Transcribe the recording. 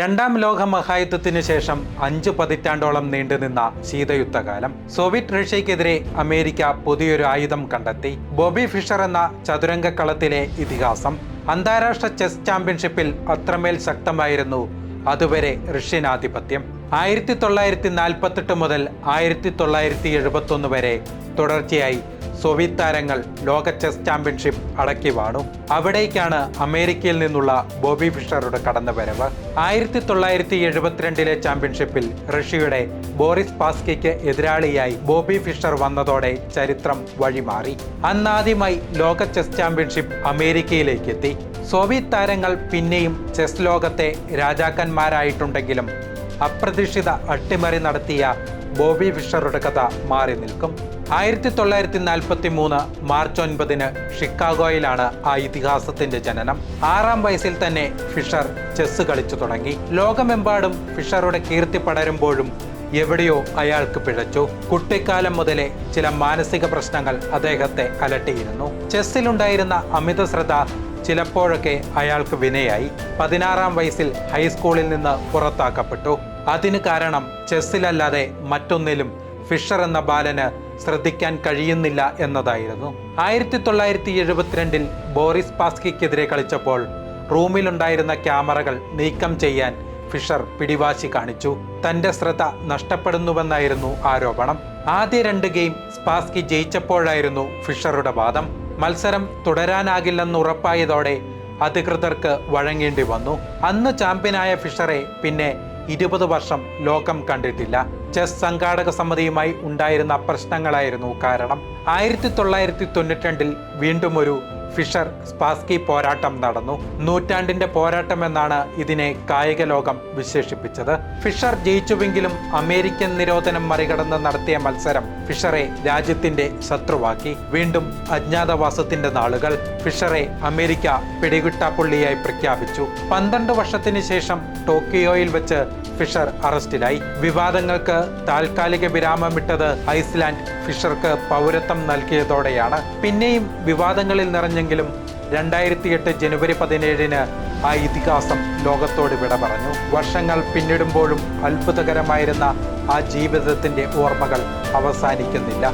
രണ്ടാം ലോക മഹായുദ്ധത്തിന് ശേഷം അഞ്ചു പതിറ്റാണ്ടോളം നീണ്ടുനിന്ന ശീതയുദ്ധകാലം സോവിയറ്റ് റഷ്യക്കെതിരെ അമേരിക്ക പുതിയൊരു ആയുധം കണ്ടെത്തി. ബോബി ഫിഷർ എന്ന ചതുരംഗക്കളത്തിലെ ഇതിഹാസം അന്താരാഷ്ട്ര ചെസ് ചാമ്പ്യൻഷിപ്പിൽ അത്രമേൽ ശക്തമായിരുന്നു അതുവരെ റഷ്യൻ ആധിപത്യം ആയിരത്തി തൊള്ളായിരത്തി നാൽപ്പത്തെട്ട് മുതൽ ആയിരത്തി തൊള്ളായിരത്തി എഴുപത്തി ഒന്ന് വരെ തുടർച്ചയായി സോവിയറ്റ് താരങ്ങൾ ലോക ചെസ് ചാമ്പ്യൻഷിപ്പ് അടക്കി വാണു. അവിടേക്കാണ് അമേരിക്കയിൽ നിന്നുള്ള ബോബി ഫിഷറുടെ കടന്നുവരവ്. ആയിരത്തി തൊള്ളായിരത്തി എഴുപത്തിരണ്ടിലെ ചാമ്പ്യൻഷിപ്പിൽ റഷ്യയുടെ ബോറിസ് പാസ്കിക്ക് എതിരാളിയായി ബോബി ഫിഷർ വന്നതോടെ ചരിത്രം വഴിമാറി. അന്നാദ്യമായി ലോക ചെസ് ചാമ്പ്യൻഷിപ്പ് അമേരിക്കയിലേക്ക് എത്തി സോവിയറ്റ് താരങ്ങൾ പിന്നെയും ചെസ് ലോകത്തെ രാജാക്കന്മാരായിട്ടുണ്ടെങ്കിലും അപ്രതീക്ഷിത അട്ടിമറി നടത്തിയ ബോബി ഫിഷറുടെ കഥ മാറി നിൽക്കും. ആയിരത്തി തൊള്ളായിരത്തി നാൽപ്പത്തി മൂന്ന് മാർച്ച് ഒൻപതിന് ഷിക്കാഗോയിലാണ് ആ ഇതിഹാസത്തിന്റെ ജനനം. ആറാം വയസ്സിൽ തന്നെ ഫിഷർ ചെസ് കളിച്ചു തുടങ്ങി. ലോകമെമ്പാടും ഫിഷറുടെ കീർത്തി പടരുമ്പോഴും എവിടെയോ അയാൾക്ക് പിഴച്ചു. കുട്ടിക്കാലം മുതലേ ചില മാനസിക പ്രശ്നങ്ങൾ അദ്ദേഹത്തെ അലട്ടിയിരുന്നു. ചെസ്സിലുണ്ടായിരുന്ന അമിത ശ്രദ്ധ ചിലപ്പോഴൊക്കെ അയാൾക്ക് വിനയായി. പതിനാറാം വയസ്സിൽ ഹൈസ്കൂളിൽ നിന്ന് പുറത്താക്കപ്പെട്ടു. അതിന് കാരണം ചെസ്സിലല്ലാതെ മറ്റൊന്നിലും ഫിഷർ എന്ന ബാലന് ശ്രദ്ധിക്കാൻ കഴിയുന്നില്ല എന്നതായിരുന്നു. ആയിരത്തി തൊള്ളായിരത്തി എഴുപത്തിരണ്ടിൽ ബോറിസ് പാസ്കിക്കെതിരെ കളിച്ചപ്പോൾ റൂമിലുണ്ടായിരുന്ന ക്യാമറകൾ നീക്കം ചെയ്യാൻ ഫിഷർ പിടിവാശി കാണിച്ചു. തന്റെ ശ്രദ്ധ നഷ്ടപ്പെടുന്നുവെന്നായിരുന്നു ആരോപണം. ആദ്യ രണ്ട് ഗെയിം സ്പാസ്കി ജയിച്ചപ്പോഴായിരുന്നു ഫിഷറുടെ വാദം. മത്സരം തുടരാനാകില്ലെന്ന് ഉറപ്പായതോടെ അധികൃതർക്ക് വഴങ്ങേണ്ടി വന്നു. അന്ന് ചാമ്പ്യനായ ഫിഷറെ പിന്നെ ഇരുപത് വർഷം ലോകം കണ്ടിട്ടില്ല. ചെസ് സംഘാടക സമിതിയുമായി ഉണ്ടായിരുന്ന പ്രശ്നങ്ങളായിരുന്നു കാരണം. ആയിരത്തി തൊള്ളായിരത്തി തൊണ്ണൂറ്റിരണ്ടിൽ വീണ്ടും ഒരു ഫിഷർ സ്പാസ്കി പോരാട്ടം നടന്നു. നൂറ്റാണ്ടിന്റെ പോരാട്ടം എന്നാണ് ഇതിനെ കായിക ലോകം വിശേഷിപ്പിച്ചത്. ഫിഷർ ജയിച്ചുവെങ്കിലും അമേരിക്കൻ നിരോധനം മറികടന്ന് നടത്തിയ മത്സരം ഫിഷറെ രാജ്യത്തിന്റെ ശത്രുവാക്കി. വീണ്ടും അജ്ഞാതവാസത്തിന്റെ നാളുകൾ ഫിഷറെ അമേരിക്ക പിടികിട്ടാപ്പുള്ളിയായി പ്രഖ്യാപിച്ചു. പന്ത്രണ്ട് വർഷത്തിന് ശേഷം ടോക്കിയോയിൽ വെച്ച് ഫിഷർ അറസ്റ്റിലായി. വിവാദങ്ങൾക്ക് താൽക്കാലിക വിരാമമിട്ടത് ഐസ്ലാൻഡ്. ഫിഷർക്ക് പൗരത്വം നൽകിയതോടെയാണ്. പിന്നെയും വിവാദങ്ങളിൽ നിറഞ്ഞെങ്കിലും രണ്ടായിരത്തി എട്ട് ജനുവരി പതിനേഴിന് ആ ഇതിഹാസം ലോകത്തോട് വിട പറഞ്ഞു. വർഷങ്ങൾ പിന്നിടുമ്പോഴും അത്ഭുതകരമായിരുന്ന ആ ജീവിതത്തിന്റെ ഓർമ്മകൾ അവസാനിക്കുന്നില്ല.